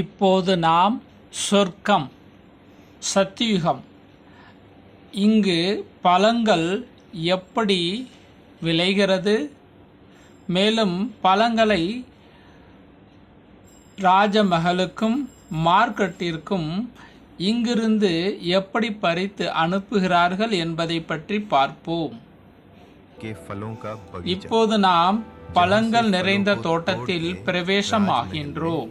இப்போது நாம் சொர்க்கம் சத்தியுகம். இங்கு பழங்கள் எப்படி விளைகிறது? மேலும் பழங்களை ராஜமகளுக்கும் மார்க்கெட்டிற்கும் இங்கிருந்து எப்படி பறித்து அனுப்புகிறார்கள் என்பதை பற்றி பார்ப்போம். இப்போது நாம் பழங்கள் நிறைந்த தோட்டத்தில் பிரவேசமாகின்றோம்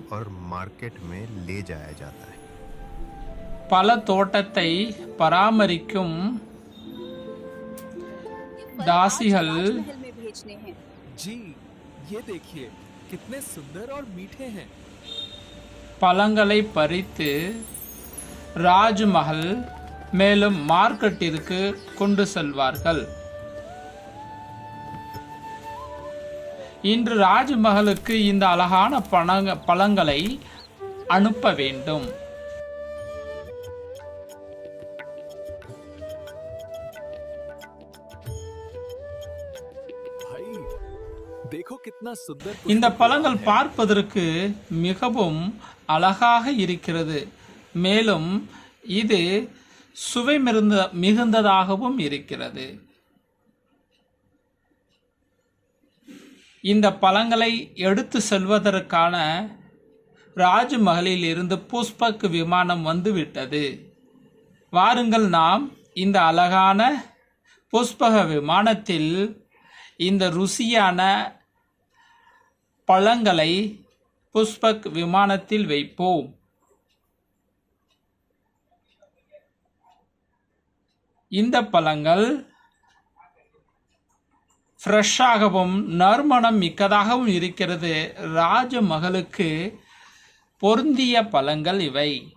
பல தோட்டத்தை பராமரிக்கும் தாசிகள் பழங்களை பறித்து ராஜ்மஹல் மேலும் மார்க்கெட்டிற்கு கொண்டு செல்வார்கள். இன்று ராஜ்மஹலுக்கு இந்த அழகான பழங்க பழங்களை அனுப்ப வேண்டும். இந்த பழங்கள் பார்ப்பதற்கு மிகவும் அழகாக இருக்கிறது. மேலும் இது சுவை மிகுந்த மிகுந்ததாகவும் இருக்கிறது. இந்த பழங்களை எடுத்து செல்வதற்கான ராஜ்மஹலில் இருந்து புஷ்பக் விமானம் வந்துவிட்டது. வாருங்கள் நாம் இந்த அழகான புஷ்பக விமானத்தில் இந்த ருசியான பழங்களை புஷ்பக் விமானத்தில் வைப்போம். இந்த பழங்கள் ஃப்ரெஷ்ஷாகவும் நறுமணம் மிக்கதாகவும் இருக்கிறது. ராஜமகளுக்கு பொருந்திய பழங்கள் இவை.